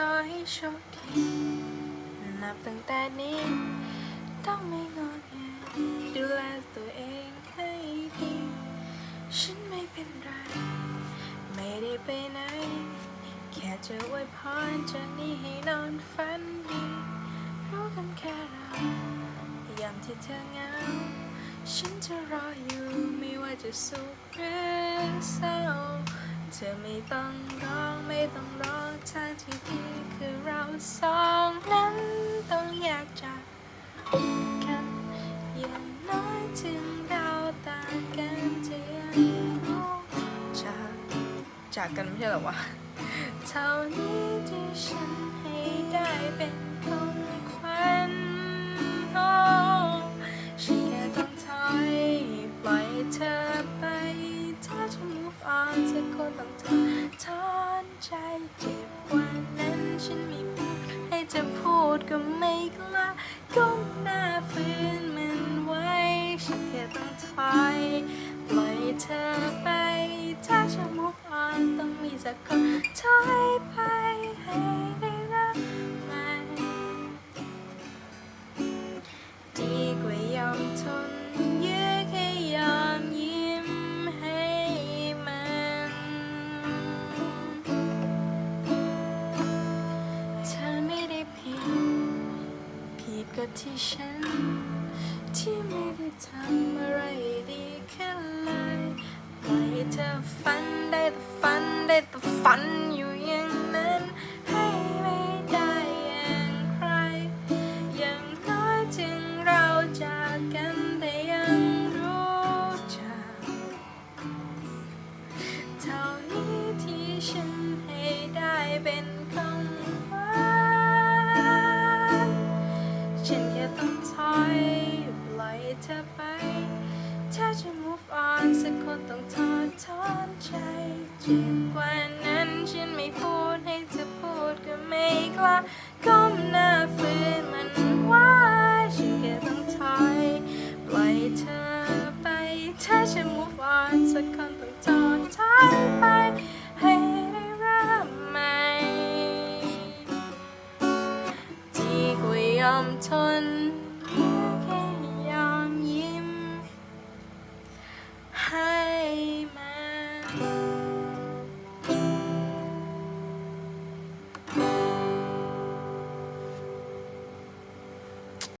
ขอให้โชคดีนับตั้งแต่นี้ ต้องไม่งอแงดูแลตัวเองให้ดี ฉันไม่เป็นไร ไม่ได้ไปไหน แค่จะไว้พรจากนี้ให้นอนฝันดี รู้กันแค่เรายามที่เธอเหงา ฉันจะรออยู่ไม่ว่าจะสุขหรือเศร้า เธอไม่ต้องร้อง ไม่ต้องร้องทางที่ดีคือเราสองนั้นต้องแยกจากกันอย่างน้อยถึงเราต่างกันจะยังรู้จากจากกันไม่ใช่หรอวะเท่านี้ที่ฉันให้ได้เป็นของขวัญโอ้ฉันแค่ต้องถอยปล่อยเธอไป ถ้าจะ move on สักคนต้องถอนถอ เจ็บกว่านั้นฉันไม่พูดให้จะพูดก็ไม่กล้าก้มหน้าฟื้นมันไว้ฉันแค่ต้องถอยปล่อยเธอไป ถ้าจะ move on ต้องมีสักคนถอยไปให้ ผิดก็ที่ฉัน ที่ไม่ได้ทำอะไรดีขึ้นเลยปล่อยเธอฝันได้แต่ฝันได้แต่ฝัน เธอไปเธอจะ move on สักคนต้องทอดถอนใจจีบกว่านั้นฉันไม่พูดให้เธอพูดก็ไม่กล้าก้มหน้าฝืนมันไว้ฉันแค่ต้องถอยปล่อยเธอไปเธอจะ move on สักคนต้องถอดถอนไปให้ได้เริ่มใหม่ดีกว่อมทน